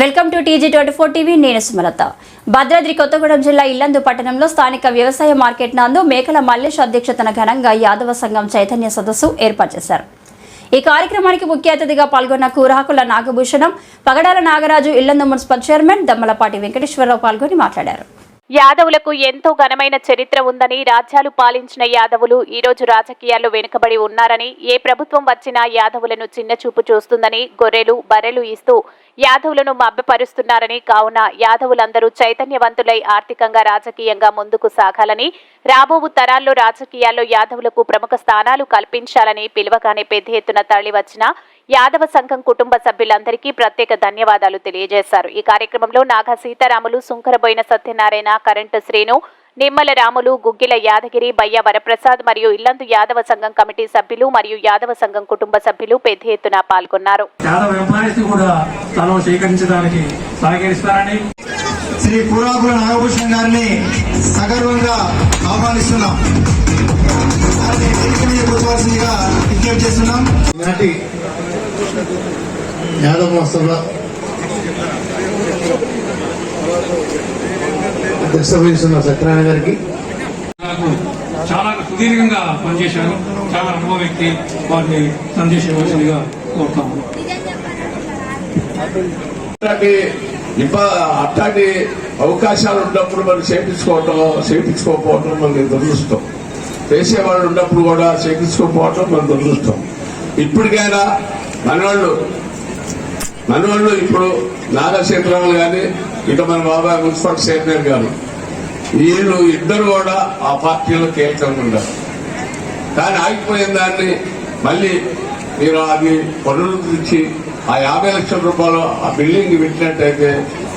Welcome to TG twenty four TV నేను సుమలత. భద్రాద్రి కొత్తగూడెం జిల్లా ఇల్లందు పట్టణంలో స్థానిక వ్యవసాయ మార్కెట్ నందు మేకల మల్లేష్ అధ్యక్షతన ఘనంగా యాదవ సంఘం చైతన్య సదస్సు ఏర్పాటు చేశారు. ఈ కార్యక్రమానికి ముఖ్య అతిథిగా పాల్గొన్న కూరాకుల నాగభూషణం పగడాల నాగరాజు ఇల్లందు మున్సిపల్ చైర్మన్ దమ్మలపాటి వెంకటేశ్వరరావు పాల్గొని మాట్లాడారు. యాదవులకు ఎంతో ఘనమైన చరిత్ర ఉందని రాజ్యాలు పాలించిన యాదవులు ఈ రోజు రాజకీయాల్లో వెనుకబడి ఉన్నారని ఏ ప్రభుత్వం వచ్చినా యాదవులను చిన్నచూపు చూస్తుందని గొర్రెలు బర్రెలు ఇస్తూ యాదవులను మభ్యపరుస్తున్నారని కావున యాదవులందరూ చైతన్యవంతులై ఆర్థికంగా రాజకీయంగా ముందుకు సాగాలని రాబోవు తరాల్లో రాజకీయాల్లో యాదవులకు ప్రముఖ స్థానాలు కల్పించాలని పిలువగానే పెద్ద ఎత్తున తరలివచ్చిన యాదవ సంఘం కుటుంబ సభ్యులందరికీ ప్రత్యేక ధన్యవాదాలు తెలియజేశారు. ఈ కార్యక్రమంలో నాగా సీతారాములు సుంకరబోయిన సత్యనారాయణ కరెంటు శ్రీను నిమ్మల రాములు గుగ్గిల యాదగిరి బయ్య వరప్రసాద్ మరియు ఇల్లందు యాదవ సంఘం కమిటీ సభ్యులు మరియు యాదవ సంఘం కుటుంబ సభ్యులు పెద్ద ఎత్తున పాల్గొన్నారు. శ్రీ నాగభూషణ్ గారిని సగర్వంగా ఆహ్వానిస్తున్నాం. విజ్ఞప్తి చేస్తున్నాం. యాదవ మహోత్సవ అధ్యక్ష వహిస్తున్న సత్యనారాయణ గారికి. నాకు చాలా సుదీర్ఘంగా పనిచేశారు. చాలా అనుభవ వ్యక్తి. వారిని సందేశించవలసిందిగా కోరుతాము అట్లాంటి ఇబ్బ అట్లాంటి అవకాశాలు ఉన్నప్పుడు మనం చేపించుకోవటం చేపించుకోకపోవటం మనకి దురదృష్టం. చేసేవాళ్ళు ఉన్నప్పుడు కూడా చేపించుకోకపోవటం మన దురదృష్టం. ఇప్పటికైనా మనవాళ్ళు మనవాళ్ళు ఇప్పుడు నాగశేఖరరావు కానీ ఇక మన బాబాయ్ మున్సిపల్ చైర్మన్ గారు. వీళ్ళు ఇద్దరు కూడా ఆ పార్టీలో కీలకంగా ఉన్నారు. కానీ ఆగిపోయిన దాన్ని మళ్ళీ మీరు అది పునరుద్ధరించి ఆ యాభై లక్షల రూపాయలు ఆ బిల్డింగ్ పెట్టినట్టయితే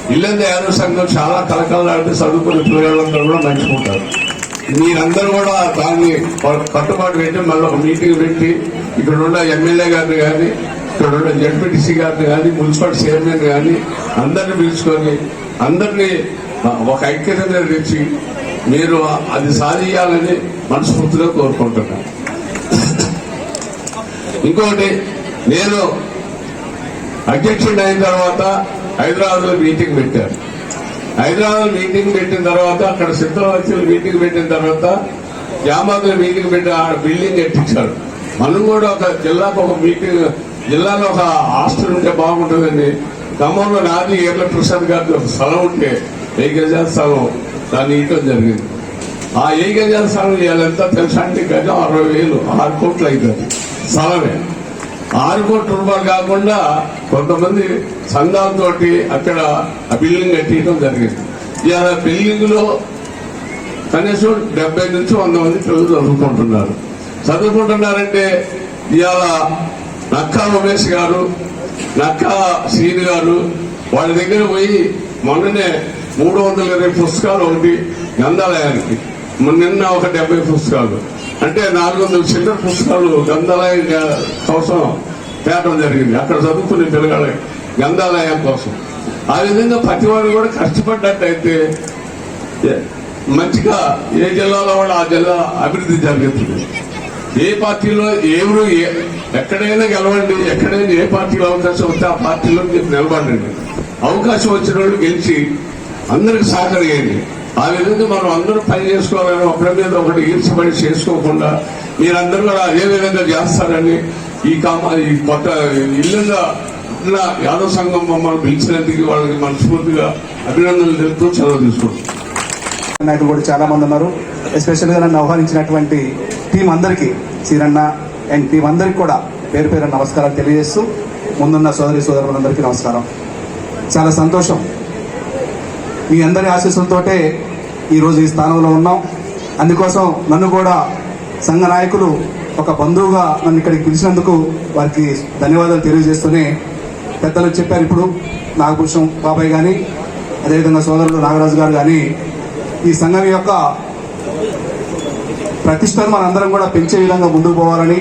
ఇల్లంద యాదవ సంఘం చాలా కలకలాడితే చదువుకునే పిల్లలందరూ కూడా మంచుకుంటారు మీరందరూ కూడా దాన్ని కట్టుబాటు పెట్టి మళ్ళీ ఒక మీటింగ్ పెట్టి ఇక్కడ ఉన్న ఎమ్మెల్యే గారిని కానీ ఇక్కడ జడ్పీటీసీ గారిని కానీ మున్సిపల్ చైర్మన్ కానీ అందరిని పిలుచుకొని అందరినీ ఒక ఐక్యత తెచ్చి మీరు అది సాధించాలని మనస్ఫూర్తిగా కోరుకుంటున్నాను. ఇంకోటి నేను అధ్యక్షుడు అయిన తర్వాత హైదరాబాద్లో మీటింగ్ పెట్టారు హైదరాబాద్ మీటింగ్ పెట్టిన తర్వాత అక్కడ సిద్ధవచ్చులు మీటింగ్ పెట్టిన తర్వాత జామాద్ మీటింగ్ పెట్టి ఆ బిల్డింగ్ కట్టించాడు మనం కూడా ఒక జిల్లాకు ఒక మీటింగ్ జిల్లాలో ఒక హాస్టల్ ఉంటే బాగుంటుందండి. ఖమ్మంలో నాది ఏర్ల ప్రసాద్ గారికి ఒక స్థలం ఉంటే ఏ గజాల స్థలం? దాన్ని ఇవ్వడం జరిగింది. ఆ ఏ గజాల స్థలం ఇవాళంతా తెలుసా అంటే గజం అరవై వేలు ఆరు కోట్లు అవుతుంది స్థలమే. ఆరు కోట్ల రూపాయలు కాకుండా కొంతమంది సంఘాలతోటి అక్కడ ఆ బిల్డింగ్ కట్టించడం జరిగింది. ఇవాళ బిల్డింగ్లో కనీసం డెబ్బై నుంచి వంద మంది పిల్లలు చదువుకుంటున్నారు. చదువుకుంటున్నారంటే ఇవాళ నక్కా ఉమేష్ గారు నక్కా శ్రీని గారు వాళ్ళ దగ్గర పోయి మొన్ననే మూడు వందల ఇరవై పుస్తకాలు ఒకటి గ్రంథాలయానికి. నిన్న ఒక డెబ్బై పుస్తకాలు. అంటే నాలుగు వందల చిల్లర పుస్తకాలు గ్రంథాలయం కోసం తేటం జరిగింది. అక్కడ చదువుకునే పిల్లగాళ్ళ గ్రంథాలయం కోసం. ఆ విధంగా ప్రతి వాడు కూడా కష్టపడ్డట్టయితే మంచిగా ఏ జిల్లాలో కూడా ఆ జిల్లా అభివృద్ధి జరుగుతుంది. ఏ పార్టీలో ఎవరు ఏ- ఎక్కడైనా గెలవండి ఎక్కడైనా ఏ పార్టీలో అవకాశం వస్తే ఆ పార్టీలో మీరు నిలబడండి. అవకాశం వచ్చిన వాళ్ళు గెలిచి అందరికి సహకరియండి. ఆ విధంగా మనం అందరూ పని చేసుకోవాలని ఒకరి మీద ఒకటి ఈర్చబడి చేసుకోకుండా మీరందరూ కూడా అదే విధంగా చేస్తారని ఈ కామ ఈ కొత్త ఇల్లుగా ఉన్న యాదవ్ సంఘం మమ్మల్ని పిలిచినందుకు వాళ్ళకి మనస్ఫూర్తిగా అభినందనలు తెలుపుతూ చదువు తీసుకుంటాం నాయకులు కూడా చాలా మంది ఉన్నారు. ఎస్పెషల్గా నన్ను ఆహ్వానించినటువంటి టీం అందరికీ చీరన్న అండ్ టీం అందరికి కూడా పేరు పేరు నమస్కారాలు తెలియజేస్తూ ముందున్న సోదరి సోదరులందరికీ నమస్కారం. చాలా సంతోషం. మీ అందరి ఆశీస్సులతోటే ఈరోజు ఈ స్థానంలో ఉన్నాం. అందుకోసం నన్ను కూడా సంఘ నాయకులు ఒక బంధువుగా నన్ను ఇక్కడికి పిలిచినందుకు వారికి ధన్యవాదాలు తెలియజేస్తూనే పెద్దలు చెప్పారు ఇప్పుడు నాగభూషణం బాబాయ్ కానీ అదేవిధంగా సోదరుడు నాగరాజు గారు కానీ ఈ సంఘం యొక్క ప్రతిష్టను మన అందరం కూడా పెంచే విధంగా ముందుకు పోవాలని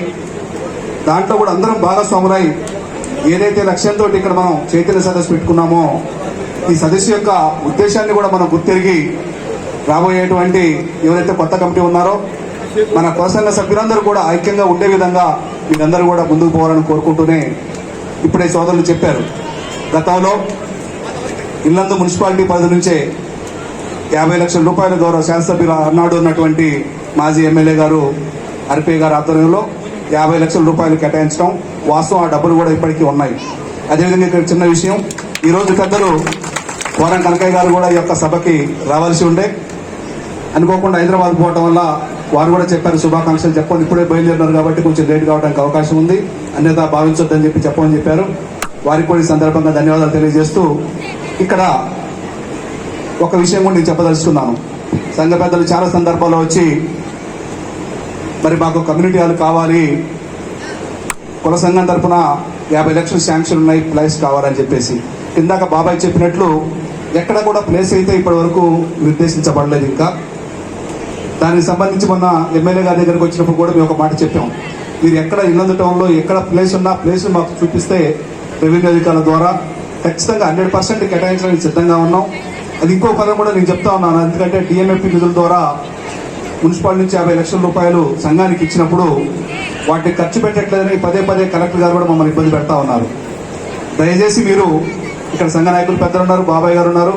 దాంట్లో కూడా అందరం భాగస్వాములై ఏదైతే లక్ష్యంతో ఇక్కడ మనం చైతన్య సదస్సు పెట్టుకున్నామో ఈ సదస్సు యొక్క ఉద్దేశాన్ని కూడా మనం గుర్తెరిగి రాబోయేటువంటి ఎవరైతే కొత్త కమిటీ ఉన్నారో మన కోసంగ సభ్యులందరూ కూడా ఐక్యంగా ఉండే విధంగా మీరందరూ కూడా ముందుకు పోవాలని కోరుకుంటూనే ఇప్పుడే సోదరులు చెప్పారు. గతంలో ఇల్లందు మున్సిపాలిటీ పరిధి నుంచే యాభై లక్షల రూపాయల గౌరవ శాసనసభ్యులు అన్నాడు ఉన్నటువంటి మాజీ ఎమ్మెల్యే గారు అరిపే గారి ఆధ్వర్యంలో యాభై లక్షల రూపాయలు కేటాయించడం వాస్తవం ఆ డబ్బులు కూడా ఇప్పటికీ ఉన్నాయి. అదేవిధంగా ఇక్కడ చిన్న విషయం ఈరోజు పెద్దలు కోరం కనకయ్య గారు కూడా ఈ యొక్క సభకి రావాల్సి ఉండే. అనుకోకుండా హైదరాబాద్ పోవటం వల్ల వారు కూడా చెప్పారు శుభాకాంక్షలు చెప్పండి ఇప్పుడే బయలుదేరినారు కాబట్టి కొంచెం లేట్ కావడానికి అవకాశం ఉంది. అన్యత భావించొద్దని చెప్పి చెప్పమని చెప్పారు. వారికి కూడా ఈ సందర్భంగా ధన్యవాదాలు తెలియజేస్తూ ఇక్కడ ఒక విషయం కూడా నేను చెప్పదలుచుకున్నాను. సంఘ పెద్దలు చాలా సందర్భాల్లో వచ్చి మరి మాకు కమ్యూనిటీ హాల్ కావాలి. కుల సంఘం తరఫున యాభై లక్షలు శాంక్షన్ ఉన్నాయి ప్లేస్ కావాలని చెప్పేసి. ఇందాక బాబాయ్ చెప్పినట్లు ఎక్కడ కూడా ప్లేస్ అయితే ఇప్పటి వరకు నిర్దేశించబడలేదు ఇంకా. దానికి సంబంధించి మొన్న ఎమ్మెల్యే గారి దగ్గరికి వచ్చినప్పుడు కూడా మేము ఒక మాట చెప్పాం. మీరు ఎక్కడ ఇల్లందు టౌన్లో ఎక్కడ ప్లేస్ ఉన్నా ప్లేస్ మాకు చూపిస్తే రెవెన్యూ అధికారుల ద్వారా ఖచ్చితంగా హండ్రెడ్ పర్సెంట్ కేటాయించడానికి సిద్ధంగా ఉన్నాం. అది ఇంకో పదం కూడా నేను చెప్తా ఉన్నాను ఎందుకంటే డిఎంఎఫ్పి నిధుల ద్వారా మున్సిపాలిటీ నుంచి యాభై లక్షల రూపాయలు సంఘానికి ఇచ్చినప్పుడు వాటిని ఖర్చు పెట్టట్లేదని పదే పదే కలెక్టర్ గారు కూడా మమ్మల్ని ఇబ్బంది పెడతా ఉన్నారు. దయచేసి మీరు ఇక్కడ సంఘ నాయకులు పెద్దలు ఉన్నారు బాబాయ్ గారు ఉన్నారు.